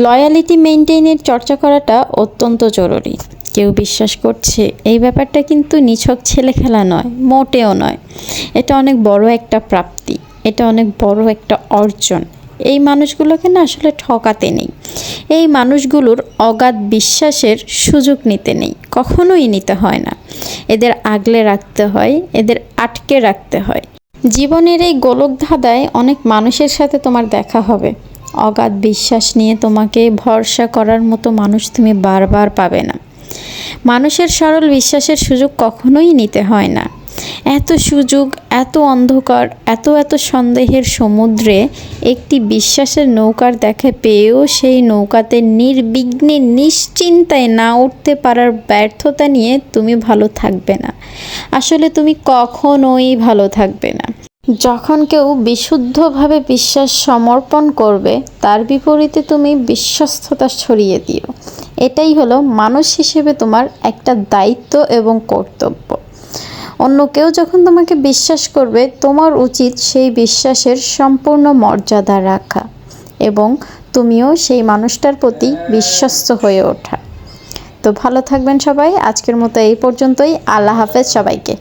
Loyalty মেনটেনের চর্চা করাটা অত্যন্ত জরুরি। কেউ বিশ্বাস করছে এই ব্যাপারটা কিন্তু নিছক ছেলে খেলা নয়, মোটেও নয়। এটা অনেক বড় একটা প্রাপ্তি, এটা অনেক বড় একটা অর্জন। এই মানুষগুলোকে না আসলে ঠকাতে নেই। এই মানুষগুলোর অগাধ বিশ্বাসের সুযোগ নিতে নেই, কখনোই নিতে হয় না। এদের আগলে রাখতে হয়, এদের আটকে রাখতে হয়। জীবনের এই গোলকধাঁধায় অনেক মানুষের সাথে তোমার দেখা হবে। অগাধ বিশ্বাস নিয়ে তোমাকে ভরসা করার মতো মানুষ তুমি বারবার পাবে না। মানুষের সরল বিশ্বাসের সুযোগ কখনোই নিতে হয় না। এত সুযোগ, এত অন্ধকার, এত এত সন্দেহের সমুদ্রে একটি বিশ্বাসের নৌকার দেখা পেয়েও সেই নৌকাতে নির্বিঘ্নে নিশ্চিন্তায় না উঠতে পারার ব্যর্থতা নিয়ে তুমি ভালো থাকবে না। আসলে তুমি কখনোই ভালো থাকবে না। যখন কেউ বিশুদ্ধভাবে বিশ্বাস সমর্পণ করবে, তার বিপরীতে তুমি বিশ্বস্ততা ছড়িয়ে দিও। এটাই হলো মানুষ হিসেবে তোমার একটা দায়িত্ব এবং কর্তব্য। অন্য কেউ যখন তোমাকে বিশ্বাস করবে, তোমার উচিত সেই বিশ্বাসের সম্পূর্ণ মর্যাদা রাখা এবং তুমিও সেই মানুষটার প্রতি বিশ্বস্ত হয়ে ওঠা। তো ভালো থাকবেন সবাই। আজকের মতো এই পর্যন্তই। আল্লাহ হাফেজ সবাইকে।